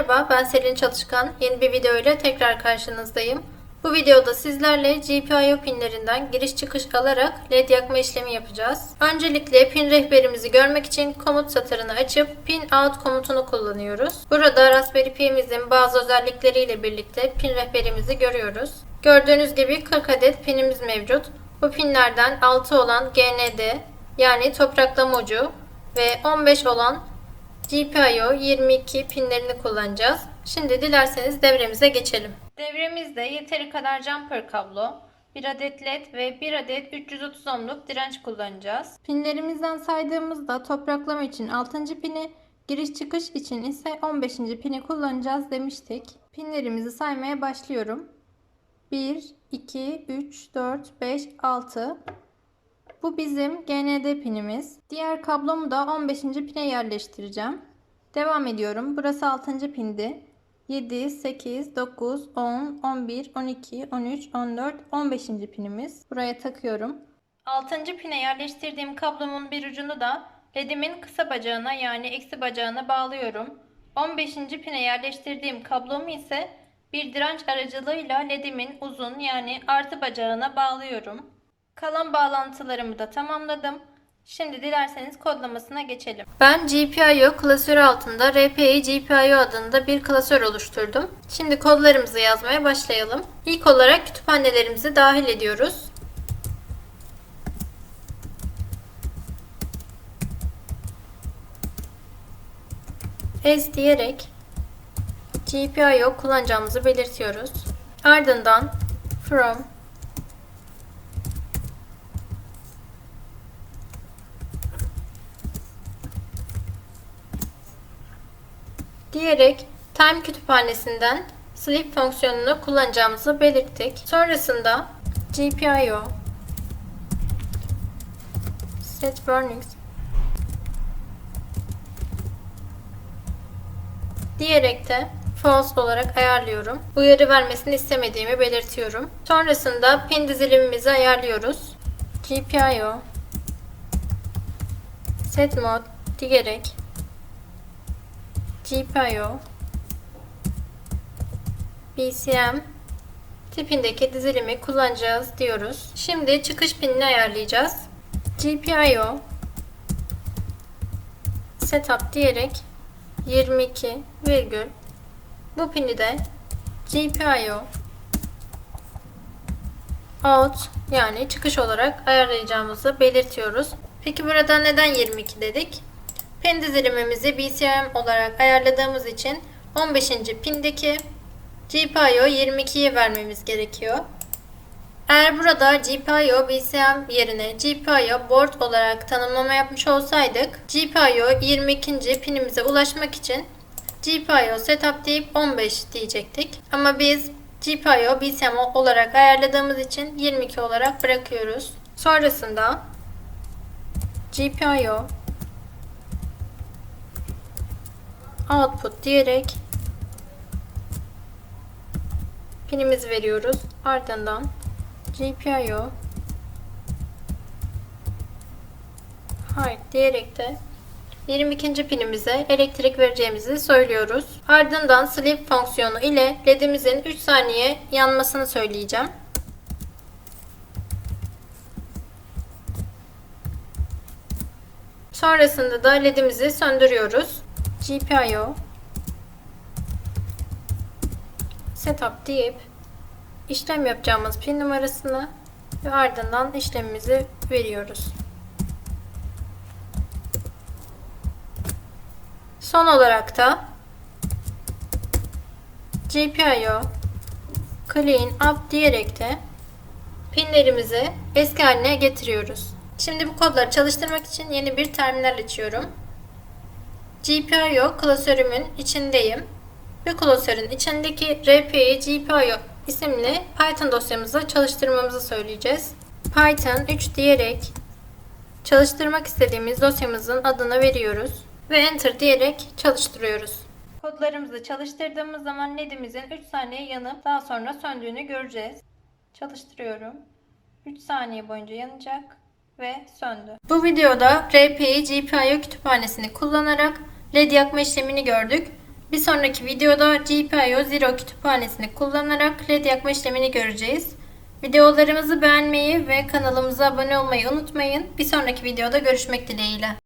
Merhaba, ben Selin Çalışkan. Yeni bir video ile tekrar karşınızdayım. Bu videoda sizlerle GPIO pinlerinden giriş çıkış alarak led yakma işlemi yapacağız. Öncelikle pin rehberimizi görmek için komut satırını açıp pin out komutunu kullanıyoruz. Burada Raspberry Pi'mizin bazı özellikleriyle birlikte pin rehberimizi görüyoruz. Gördüğünüz gibi 40 adet pinimiz mevcut. Bu pinlerden 6 olan GND yani topraklama ucu ve 15 olan GPIO 22 pinlerini kullanacağız. Şimdi dilerseniz devremize geçelim. Devremizde yeteri kadar jumper kablo, 1 adet led ve 1 adet 330 ohmluk direnç kullanacağız. Pinlerimizden saydığımızda topraklama için 6. pini, giriş çıkış için ise 15. pini kullanacağız demiştik. Pinlerimizi saymaya başlıyorum. 1, 2, 3, 4, 5, 6. Bu bizim GND pinimiz. Diğer kablomu da 15. pine yerleştireceğim. Devam ediyorum. Burası 6. pindi. 7, 8, 9, 10, 11, 12, 13, 14, 15. pinimiz. Buraya takıyorum. 6. pine yerleştirdiğim kablomun bir ucunu da ledimin kısa bacağına yani eksi bacağına bağlıyorum. 15. pine yerleştirdiğim kablomu ise bir direnç aracılığıyla ledimin uzun yani artı bacağına bağlıyorum. Kalan bağlantılarımı da tamamladım. Şimdi dilerseniz kodlamasına geçelim. Ben GPIO klasörü altında RPI GPIO adında bir klasör oluşturdum. Şimdi kodlarımızı yazmaya başlayalım. İlk olarak kütüphanelerimizi dahil ediyoruz. Ez diyerek GPIO kullanacağımızı belirtiyoruz. Ardından from diyerek time kütüphanesinden sleep fonksiyonunu kullanacağımızı belirttik. Sonrasında GPIO set warnings diyerek de false olarak ayarlıyorum. Uyarı vermesini istemediğimi belirtiyorum. Sonrasında pin dizilimimizi ayarlıyoruz. GPIO set mode diyerek GPIO BCM tipindeki dizilimi kullanacağız diyoruz. Şimdi çıkış pinini ayarlayacağız. GPIO setup diyerek 22 virgül bu pini de GPIO out yani çıkış olarak ayarlayacağımızı belirtiyoruz. Peki burada neden 22 dedik? Pin dizilimimizi BCM olarak ayarladığımız için 15. pindeki GPIO 22'yi vermemiz gerekiyor. Eğer burada GPIO BCM yerine GPIO board olarak tanımlama yapmış olsaydık GPIO 22. pinimize ulaşmak için GPIO setup deyip 15 diyecektik. Ama biz GPIO BCM olarak ayarladığımız için 22 olarak bırakıyoruz. Sonrasında GPIO output diyerek pinimizi veriyoruz. Ardından GPIO hide diyerek de 22. pinimize elektrik vereceğimizi söylüyoruz. Ardından sleep fonksiyonu ile ledimizin 3 saniye yanmasını söyleyeceğim. Sonrasında da ledimizi söndürüyoruz. GPIO setup deyip işlem yapacağımız pin numarasını ve ardından işlemimizi veriyoruz. Son olarak da GPIO clean up diyerek de pinlerimizi eski haline getiriyoruz. Şimdi bu kodları çalıştırmak için yeni bir terminal açıyorum. GPIO klasörümün içindeyim. Bu klasörün içindeki RPI GPIO isimli Python dosyamızı çalıştırmamızı söyleyeceğiz. Python 3 diyerek çalıştırmak istediğimiz dosyamızın adını veriyoruz ve Enter diyerek çalıştırıyoruz. Kodlarımızı çalıştırdığımız zaman ledimizin 3 saniye yanıp daha sonra söndüğünü göreceğiz. Çalıştırıyorum. 3 saniye boyunca yanacak ve söndü. Bu videoda RPI GPIO kütüphanesini kullanarak led yakma işlemini gördük. Bir sonraki videoda GPIO Zero kütüphanesini kullanarak led yakma işlemini göreceğiz. Videolarımızı beğenmeyi ve kanalımıza abone olmayı unutmayın. Bir sonraki videoda görüşmek dileğiyle.